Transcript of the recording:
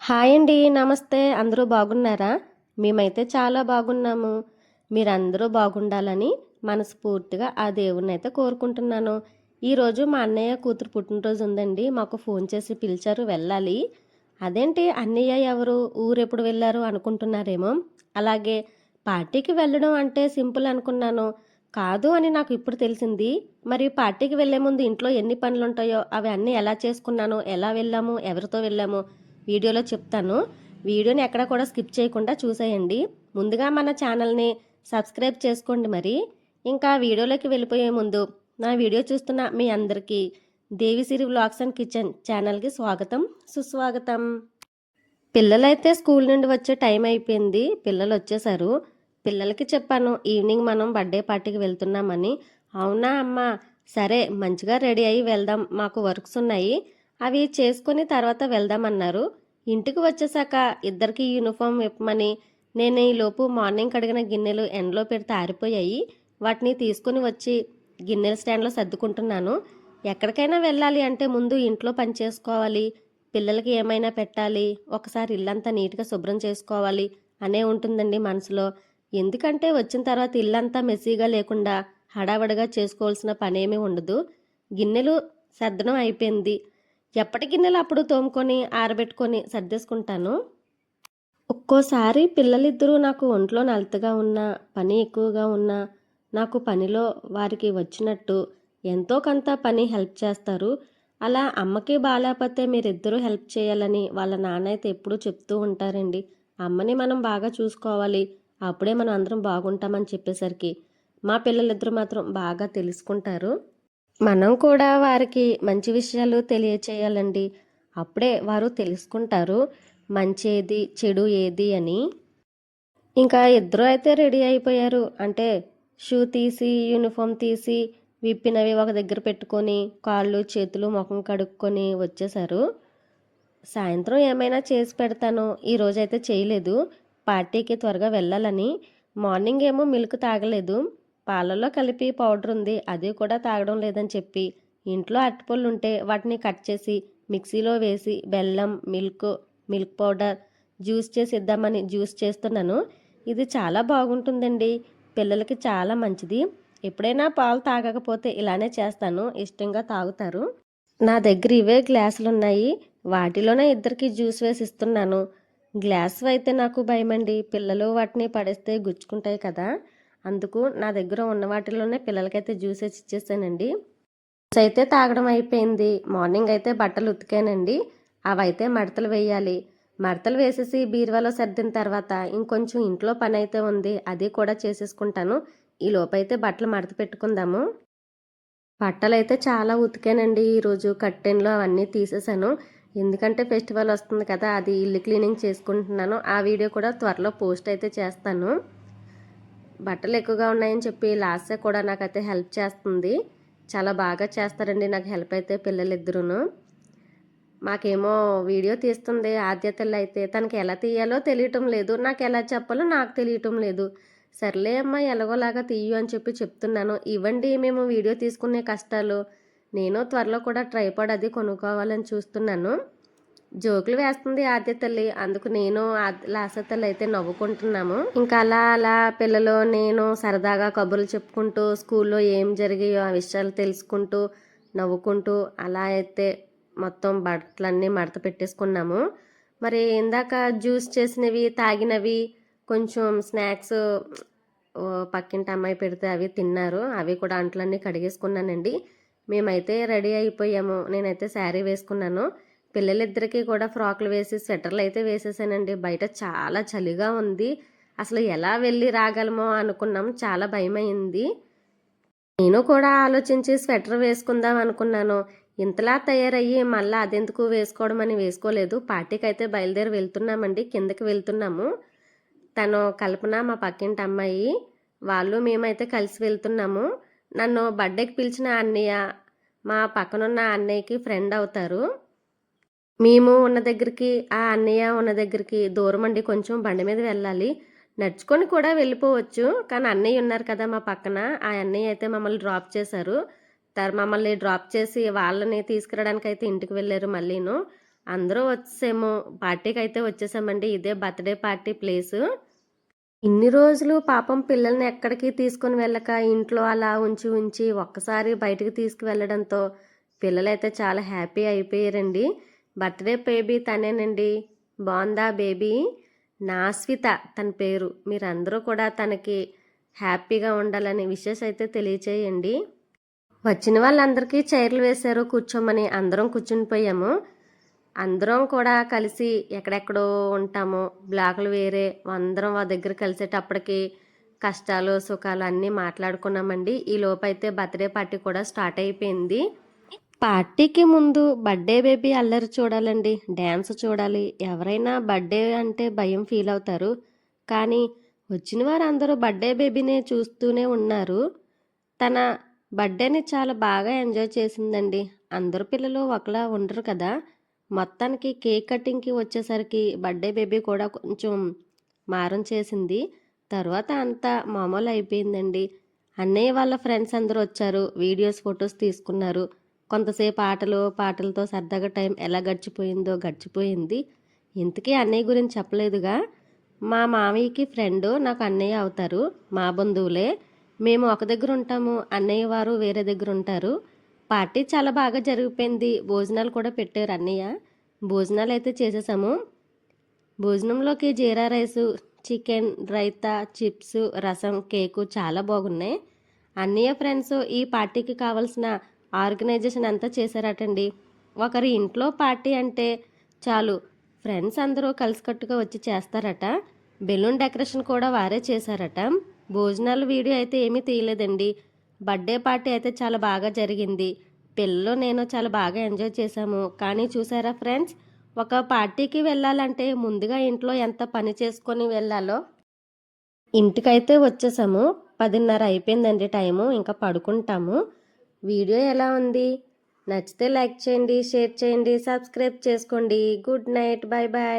Hi అండి నమస్తే. అందరూ బాగున్నారా? మేమైతే చాలా బాగున్నాము. మీరందరూ బాగుండాలని మనస్ఫూర్తిగా ఆ దేవుణ్ణి అయితే కోరుకుంటున్నాను. ఈరోజు మా అన్నయ్య కూతురు పుట్టినరోజు ఉందండి. మాకు ఫోన్ చేసి పిలిచారు వెళ్ళాలి. అదేంటి అన్నయ్య ఎవరు? ఊరెప్పుడు వెళ్ళారు అనుకుంటున్నారేమో. అలాగే పార్టీకి వెళ్ళడం అంటే సింపుల్ అనుకున్నాను. కాదు అని నాకు ఇప్పుడు తెలిసింది. మరి పార్టీకి వెళ్ళే ముందు ఇంట్లో ఎన్ని పనులు ఉంటాయో అవి అన్నీ ఎలా చేసుకున్నాను? ఎలా వెళ్ళాము? ఎవరితో వెళ్ళాము? వీడియోలో చెప్తాను. వీడియోని ఎక్కడ కూడా స్కిప్ చేయకుండా చూసేయండి. ముందుగా మన ఛానల్ని సబ్స్క్రైబ్ చేసుకోండి మరి. ఇంకా వీడియోలోకి వెళ్ళిపోయే ముందు నా వీడియో చూస్తున్న మీ అందరికీ దేవిసిరి వ్లాగ్స్ అండ్ కిచెన్ ఛానల్కి స్వాగతం సుస్వాగతం. పిల్లలైతే స్కూల్ నుండి వచ్చే టైం అయిపోయింది. పిల్లలు వచ్చేసారు. పిల్లలకి చెప్పాను ఈవినింగ్ మనం బర్త్డే పార్టీకి వెళ్తున్నామని. అవునా అమ్మా? సరే మంచిగా రెడీ అయ్యి వెళ్దాం. మాకు వర్క్స్ ఉన్నాయి. అవి చేసుకొని తర్వాత వెళ్దామన్నారు. ఇంటికి వచ్చేసాక ఇద్దరికి యూనిఫామ్ ఇప్పమని నేను ఈ లోపు మార్నింగ్ కడిగిన గిన్నెలు ఎండలో పెడితే ఆరిపోయాయి. వాటిని తీసుకొని వచ్చి గిన్నెల స్టాండ్లో సర్దుకుంటున్నాను. ఎక్కడికైనా వెళ్ళాలి అంటే ముందు ఇంట్లో పని చేసుకోవాలి. పిల్లలకి ఏమైనా పెట్టాలి. ఒకసారి ఇల్లంతా నీట్గా శుభ్రం చేసుకోవాలి అనే ఉంటుందండి మనసులో. ఎందుకంటే వచ్చిన తర్వాత ఇల్లంతా మెస్సీగా లేకుండా హడావడిగా చేసుకోవాల్సిన పనేమీ ఉండదు. గిన్నెలు సర్దడం అయిపోయింది. ఎప్పటి గిన్నెలు అప్పుడు తోముకొని ఆరబెట్టుకొని సర్దేసుకుంటాను. ఒక్కోసారి పిల్లలిద్దరూ నాకు ఒంట్లో నలతగా ఉన్నా పని ఎక్కువగా ఉన్నా నాకు పనిలో వారికి వచ్చినట్టు ఎంతో కొంత పని హెల్ప్ చేస్తారు. అలా అమ్మకి బాగాలేకపోతే మీరిద్దరూ హెల్ప్ చేయాలని వాళ్ళ నాన్న అయితే ఎప్పుడూ చెప్తూ ఉంటారండి. అమ్మని మనం బాగా చూసుకోవాలి అప్పుడే మనం అందరం బాగుంటామని చెప్పేసరికి మా పిల్లలిద్దరూ మాత్రం బాగా తెలుసుకుంటారు. మనం కూడా వారికి మంచి విషయాలు తెలియచేయాలండి. అప్పుడే వారు తెలుసుకుంటారు మంచి ఏది చెడు ఏది అని. ఇంకా ఇద్దరు అయితే రెడీ అయిపోయారు. అంటే షూ తీసి యూనిఫామ్ తీసి విప్పినవి ఒక దగ్గర పెట్టుకొని కాళ్ళు చేతులు ముఖం కడుక్కొని వచ్చేసారు సాయంత్రం ఏమైనా చేసి పెడతాను. ఈరోజైతే చేయలేదు. పార్టీకి త్వరగా వెళ్ళాలని. మార్నింగ్ ఏమో మిల్క్ తాగలేదు. పాలలో కలిపి పౌడర్ ఉంది అది కూడా తాగడం లేదని చెప్పి. ఇంట్లో అరటిపళ్ళు ఉంటే వాటిని కట్ చేసి మిక్సీలో వేసి బెల్లం మిల్క్ మిల్క్ పౌడర్ జ్యూస్ చేసి ఇద్దామని జ్యూస్ చేస్తున్నాను. ఇది చాలా బాగుంటుందండి. పిల్లలకి చాలా మంచిది. ఎప్పుడైనా పాలు తాగకపోతే ఇలానే చేస్తాను. ఇష్టంగా తాగుతారు. నా దగ్గర ఇవే గ్లాసులు ఉన్నాయి వాటిలోనే ఇద్దరికి జ్యూస్ వేసి ఇస్తున్నాను. గ్లాస్ అయితే నాకు భయమండి. పిల్లలు వాటిని పడేస్తే గుచ్చుకుంటాయి కదా. అందుకు నా దగ్గర ఉన్న వాటిలోనే పిల్లలకైతే జ్యూస్ వేసి ఇచ్చేసానండి. జ్యూస్ అయితే తాగడం అయిపోయింది. మార్నింగ్ అయితే బట్టలు ఉతికానండి. అవైతే మడతలు వేయాలి. మడతలు వేసేసి బీరువాలో సర్దిన తర్వాత ఇంకొంచెం ఇంట్లో పని అయితే ఉంది. అది కూడా చేసేసుకుంటాను. ఈ లోపైతే బట్టలు మడత పెట్టుకుందాము. బట్టలు అయితే చాలా ఉతికానండి. ఈరోజు కట్టెన్లో అవన్నీ తీసేసాను. ఎందుకంటే ఫెస్టివల్ వస్తుంది కదా అది ఇల్లు క్లీనింగ్ చేసుకుంటున్నాను. ఆ వీడియో కూడా త్వరలో పోస్ట్ అయితే చేస్తాను. బట్టలు ఎక్కువగా ఉన్నాయని చెప్పి లాస్టే కూడా నాకైతే హెల్ప్ చేస్తుంది. చాలా బాగా చేస్తారండి నాకు హెల్ప్ అయితే పిల్లలిద్దరూను. మాకేమో వీడియో తీస్తుంది ఆద్యతలు అయితే. తనకి ఎలా తీయాలో తెలియటం లేదు. నాకు ఎలా చెప్పాలో నాకు తెలియటం లేదు. సర్లే అమ్మ ఎలాగోలాగా తీయు అని చెప్పి చెప్తున్నాను. ఇవ్వండి మేము వీడియో తీసుకునే కష్టాలు. నేను త్వరలో కూడా ట్రైపాడ్ అది కొనుక్కోవాలని చూస్తున్నాను. జోకులు వేస్తుంది ఆద్య తల్లి. అందుకు నేను లాస తల్లి అయితే నవ్వుకుంటున్నాము. ఇంకా అలా అలా పిల్లలు నేను సరదాగా కబుర్లు చెప్పుకుంటూ స్కూల్లో ఏం జరిగాయో ఆ విషయాలు తెలుసుకుంటూ నవ్వుకుంటూ అలా అయితే మొత్తం బట్టలన్నీ మడత పెట్టేసుకున్నాము. మరి ఇందాక జ్యూస్ చేసినవి తాగినవి కొంచెం స్నాక్స్ పక్కింటి అమ్మాయి పెడితే అవి తిన్నారు. అవి కూడా అంట్లన్నీ కడిగేసుకున్నానండి. మేమైతే రెడీ అయిపోయాము. నేనైతే శారీ వేసుకున్నాను. పిల్లలిద్దరికీ కూడా ఫ్రాక్లు వేసి స్వెటర్లు అయితే వేసేసానండి. బయట చాలా చలిగా ఉంది. అసలు ఎలా వెళ్ళి రాగలమో అనుకున్నాం. చాలా భయమైంది. నేను కూడా ఆలోచించి స్వెటర్ వేసుకుందాం అనుకున్నాను. ఇంతలా తయారయ్యి మళ్ళీ అదెందుకు వేసుకోవడం అని వేసుకోలేదు. పార్టీకి అయితే బయలుదేరి వెళ్తున్నామండి. కిందకి వెళ్తున్నాము. తను కల్పన మా పక్కింటి అమ్మాయి. వాళ్ళు మేమైతే కలిసి వెళ్తున్నాము. నన్ను బర్త్డేకి పిలిచిన అన్నయ్య మా పక్కనున్న అన్నయ్యకి ఫ్రెండ్ అవుతారు. మేము ఉన్న దగ్గరికి ఆ అన్నయ్య ఉన్న దగ్గరికి దూరం అండి. కొంచెం బండి మీద వెళ్ళాలి. నడుచుకొని కూడా వెళ్ళిపోవచ్చు. కానీ అన్నయ్య ఉన్నారు కదా మా పక్కన. ఆ అన్నయ్య అయితే మమ్మల్ని డ్రాప్ చేశారు. తర్వాత మమ్మల్ని డ్రాప్ చేసి వాళ్ళని తీసుకురావడానికి అయితే ఇంటికి వెళ్ళారు మళ్ళీను. అందరూ వచ్చేసాము. పార్టీకి అయితే వచ్చేసామండి. ఇదే బర్త్డే పార్టీ ప్లేసు ఇన్ని రోజులు పాపం పిల్లల్ని ఎక్కడికి తీసుకొని వెళ్ళక ఇంట్లో అలా ఉంచి ఉంచి ఒక్కసారి బయటకు తీసుకువెళ్ళడంతో పిల్లలైతే చాలా హ్యాపీ అయిపోయారండి. బర్త్డే బేబీ తనేనండి. బాగుందా బేబీ? నాస్విత తన పేరు. మీరందరూ కూడా తనకి హ్యాపీగా ఉండాలని విషెస్ అయితే తెలియచేయండి. వచ్చిన వాళ్ళందరికీ చైర్లు వేశారు కూర్చోమని అందరం కూర్చునిపోయాము అందరం కూడా కలిసి ఎక్కడెక్కడో ఉంటాము. బ్లాకులు వేరే అందరం వా దగ్గర కలిసేటప్పటికి కష్టాలు సుఖాలు అన్నీ మాట్లాడుకున్నామండి. ఈ లోపైతే బర్త్డే పార్టీ కూడా స్టార్ట్ అయిపోయింది. పార్టీకి ముందు బర్త్డే బేబీ అల్లరి చూడాలండి డ్యాన్స్ చూడాలి. ఎవరైనా బర్త్డే అంటే భయం ఫీల్ అవుతారు. కానీ వచ్చిన వారందరూ బర్త్డే బేబీనే చూస్తూనే ఉన్నారు. తన బర్త్డేని చాలా బాగా ఎంజాయ్ చేసిందండి. అందరు పిల్లలు ఒకలా ఉండరు కదా. మొత్తానికి కేక్ కటింగ్కి వచ్చేసరికి బర్త్డే బేబీ కూడా కొంచెం మారం చేసింది. తర్వాత అంతా మామూలు అయిపోయిందండి. అన్నయ్య వాళ్ళ ఫ్రెండ్స్ అందరూ వచ్చారు వీడియోస్ ఫొటోస్ తీసుకున్నారు. కొంతసేపు ఆటలు పాటలతో సరదాగా టైం ఎలా గడిచిపోయిందో గడిచిపోయింది. ఇంతకీ అన్నయ్య గురించి చెప్పలేదుగా. మా మామయ్యకి ఫ్రెండ్ నాకు అన్నయ్య అవుతారు. మా బంధువులే. మేము ఒక దగ్గర ఉంటాము అన్నయ్య వారు వేరే దగ్గర ఉంటారు. పార్టీ చాలా బాగా జరిగిపోయింది. భోజనాలు కూడా పెట్టారు అన్నయ్య. భోజనాలు అయితే చేసేసాము. భోజనంలోకి జీరా రైసు చికెన్ రైతా చిప్స్ రసం కేకు చాలా బాగున్నాయి. అన్నయ్య ఫ్రెండ్స్ ఈ పార్టీకి కావాల్సిన ఆర్గనైజేషన్ అంతా చేశారటండి. ఒకరి ఇంట్లో పార్టీ అంటే చాలు ఫ్రెండ్స్ అందరూ కలిసికట్టుగా వచ్చి చేస్తారట. బెలూన్ డెకరేషన్ కూడా వారే చేశారట. భోజనాల వీడియో అయితే ఏమీ తీయలేదండి. బర్త్డే పార్టీ అయితే చాలా బాగా జరిగింది. పిల్లలు నేను చాలా బాగా ఎంజాయ్ చేశాము. కానీ చూసారా ఫ్రెండ్స్ ఒక పార్టీకి వెళ్ళాలంటే ముందుగా ఇంట్లో ఎంత పని చేసుకొని వెళ్ళాలో? ఇంటికైతే వచ్చేసాము. పదిన్నర అయిపోయిందండి టైము. ఇంకా పడుకుంటాము. వీడియో ఎలా ఉంది? నచ్చితే లైక్ చేయండి షేర్ చేయండి సబ్స్క్రైబ్ చేసుకోండి. Good night. Bye bye